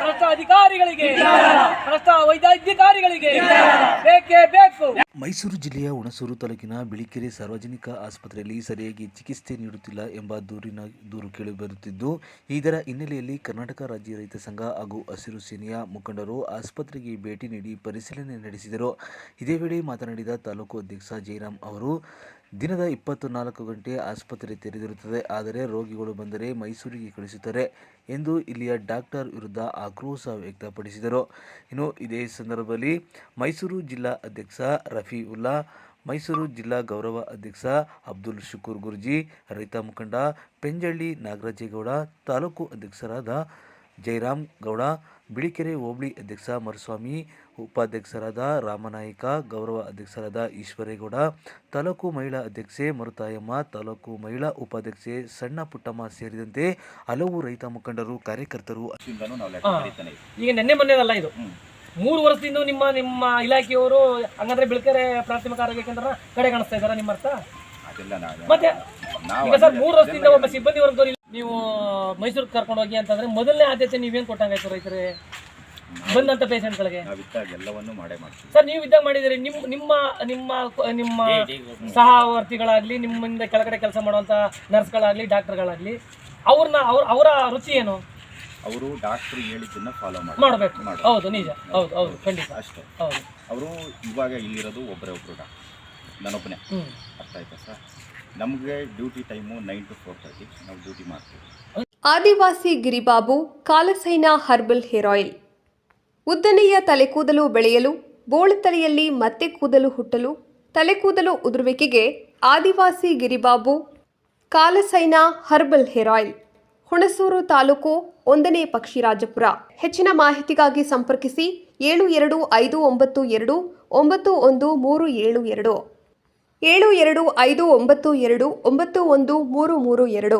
ಭ್ರಷ್ಟ ಅಧಿಕಾರಿಗಳಿಗೆ. ಭ್ರಷ್ಟ ವೈದ್ಯಾಧಿಕಾರಿಗಳಿಗೆ. ಬೇಕೇ ಬೇಕು. ಮೈಸೂರು ಜಿಲ್ಲೆಯ ಹುಣಸೂರು ತಾಲೂಕಿನ ಬಿಳಿಕೆರೆ ಸಾರ್ವಜನಿಕ ಆಸ್ಪತ್ರೆಯಲ್ಲಿ ಸರಿಯಾಗಿ ಚಿಕಿತ್ಸೆ ನೀಡುತ್ತಿಲ್ಲ ಎಂಬ ದೂರಿನ ದೂರು ಕೇಳಿಬರುತ್ತಿದ್ದು ಇದರ ಹಿನ್ನೆಲೆಯಲ್ಲಿ ಕರ್ನಾಟಕ ರಾಜ್ಯ ರೈತ ಸಂಘ ಹಾಗೂ ಹಸಿರು ಸೇನೆಯ ಮುಖಂಡರು ಆಸ್ಪತ್ರೆಗೆ ಭೇಟಿ ನೀಡಿ ಪರಿಶೀಲನೆ ನಡೆಸಿದರು. ಇದೇ ವೇಳೆ ಮಾತನಾಡಿದ ತಾಲೂಕು ಅಧ್ಯಕ್ಷ ಜಯರಾಮ್ ಅವರು ದಿನದ ಇಪ್ಪತ್ತು ನಾಲ್ಕು ಗಂಟೆ ಆಸ್ಪತ್ರೆ ತೆರೆದಿರುತ್ತದೆ. ಆದರೆ ರೋಗಿಗಳು ಬಂದರೆ ಮೈಸೂರಿಗೆ ಕಳಿಸುತ್ತಾರೆ ಎಂದು ಇಲ್ಲಿಯ ಡಾಕ್ಟರ್ ವಿರುದ್ಧ ಆಕ್ರೋಶ ವ್ಯಕ್ತಪಡಿಸಿದರು. ಇನ್ನು ಇದೇ ಸಂದರ್ಭದಲ್ಲಿ ಮೈಸೂರು ಜಿಲ್ಲಾ ಅಧ್ಯಕ್ಷ ರಫೀವುಲ್ಲಾ, ಮೈಸೂರು ಜಿಲ್ಲಾ ಗೌರವ ಅಧ್ಯಕ್ಷ ಅಬ್ದುಲ್ ಶುಕೂರ್ ಗುರ್ಜಿ, ರೈತ ಮುಖಂಡ ಪೆಂಜಳ್ಳಿ ನಾಗರಾಜೇಗೌಡ, ತಾಲೂಕು ಅಧ್ಯಕ್ಷರಾದ ಜಯರಾಮ್ ಗೌಡ ಬಿಳಿಕೆರೆ ಹೋಬಳಿ ಅಧ್ಯಕ್ಷ ಮರುಸ್ವಾಮಿ ಉಪಾಧ್ಯಕ್ಷರಾದ ರಾಮನಾಯಕ ಗೌರವ ಅಧ್ಯಕ್ಷರಾದ ಈಶ್ವರೇಗೌಡ ತಾಲೂಕು ಮಹಿಳಾ ಅಧ್ಯಕ್ಷೆ ಮರುತಾಯಮ್ಮ ತಾಲೂಕು ಮಹಿಳಾ ಉಪಾಧ್ಯಕ್ಷೆ ಸಣ್ಣ ಪುಟ್ಟಮ್ಮ ಸೇರಿದಂತೆ ಹಲವು ರೈತ ಮುಖಂಡರು ಕಾರ್ಯಕರ್ತರು ಈಗ ನೆನ್ನೆ ಮೊನ್ನೆದಲ್ಲ ಇದು. ಮೂರು ವರ್ಷದಿಂದ ನಿಮ್ಮ ನಿಮ್ಮ ಇಲಾಖೆಯವರು ಹಂಗಂದ್ರೆ ಬಿಳ್ಕೆರೆ ಪ್ರಾಥಮಿಕ ಆರೋಗ್ಯ ಕೇಂದ್ರ ಕಡೆ ಕಾಣಿಸ್ತಾ ಇದ್ದಾರೆ ನಿಮ್ಮ ಅರ್ಥ? ಮತ್ತೆ ಈಗ ಸರ್ ಮೂರು ವರ್ಷದಿಂದ ಒಬ್ಬ ಸಿಬ್ಬಂದಿ ವರ್ಗದವ್ರು ನೀವು ಮೈಸೂರಿಗೆ ಕರ್ಕೊಂಡು ಹೋಗಿ ಅಂತಂದ್ರೆ ಮೊದಲನೇ ಆದ್ಯತೆ ನೀವೇನು ಕೊಟ್ಟಂಗಾಯ್ತು ರೈತರೇ? ಬಂದಂತ ಪೇಷಂಟ್ಗಳಿಗೆ ಎಲ್ಲವನ್ನೂ ಮಾಡೇ ಮಾಡ್ತೀವಿ. ಸರ್ ನೀವು ಇದ್ದಾಗ ಮಾಡಿದಿರಿ ನಿಮ್ ನಿಮ್ಮ ನಿಮ್ಮ ನಿಮ್ಮ ಸಹವರ್ತಿಗಳಾಗ್ಲಿ ನಿಮ್ಮಿಂದ ಕೆಳಗಡೆ ಕೆಲಸ ಮಾಡುವಂತ ನರ್ಸ್ಗಳಾಗ್ಲಿ ಡಾಕ್ಟರ್ಗಳಾಗ್ಲಿ ಅವ್ರನ್ನ ಅವ್ರ ಅವರ ರುಚಿ ಏನು? ಅವರು ಡಾಕ್ಟರ್ ಹೇಳಿದ್ದನ್ನ ಫಾಲೋ ಮಾಡಿ ಮಾಡಬೇಕು. ಹೌದು ನಿಜ. ಹೌದು ಹೌದು ಖಂಡಿತ. ಅಷ್ಟೇ. ಹೌದು. ಅವರು ಇವಾಗ ಇಲ್ಲಿರೋದು ಒಬ್ಬರೇ ಒಬ್ಬರು ಡಾಕ್ಟರ್. ನಾನೊಬ್ಬನೇ ಅರ್ಥ ಆಯ್ತಾ ಸರ್? ನಮಗೆ duty time nine to four thirty ನಾವು ಡ್ಯೂಟಿ ಮಾಡ್ತೀವಿ. Adivasi Giribabu, ಕಾಲಸೈನ herbal hair oil. ಉದ್ದನೆಯ ತಲೆಕೂದಲು ಬೆಳೆಯಲು, ಬೋಳುತಲೆಯಲ್ಲಿ ಮತ್ತೆ ಕೂದಲು ಹುಟ್ಟಲು, ತಲೆಕೂದಲು ಉದುರುವಿಕೆಗೆ Adivasi Giribabu, ಕಾಲಸೈನ herbal hair oil. Hunsur taluk ಒಂದನೇ ಪಕ್ಷಿರಾಜಪುರ. ಹೆಚ್ಚಿನ ಮಾಹಿತಿಗಾಗಿ ಸಂಪರ್ಕಿಸಿ ಏಳು ಎರಡು ಐದು ಒಂಬತ್ತು ಎರಡು, ಒಂಬತ್ತು ಒಂದು ಮೂರು ಏಳು ಎರಡು. ಏಳು ಎರಡು ಐದು ಒಂಬತ್ತು ಎರಡು ಒಂಬತ್ತು ಒಂದು ಮೂರು ಮೂರು ಎರಡು.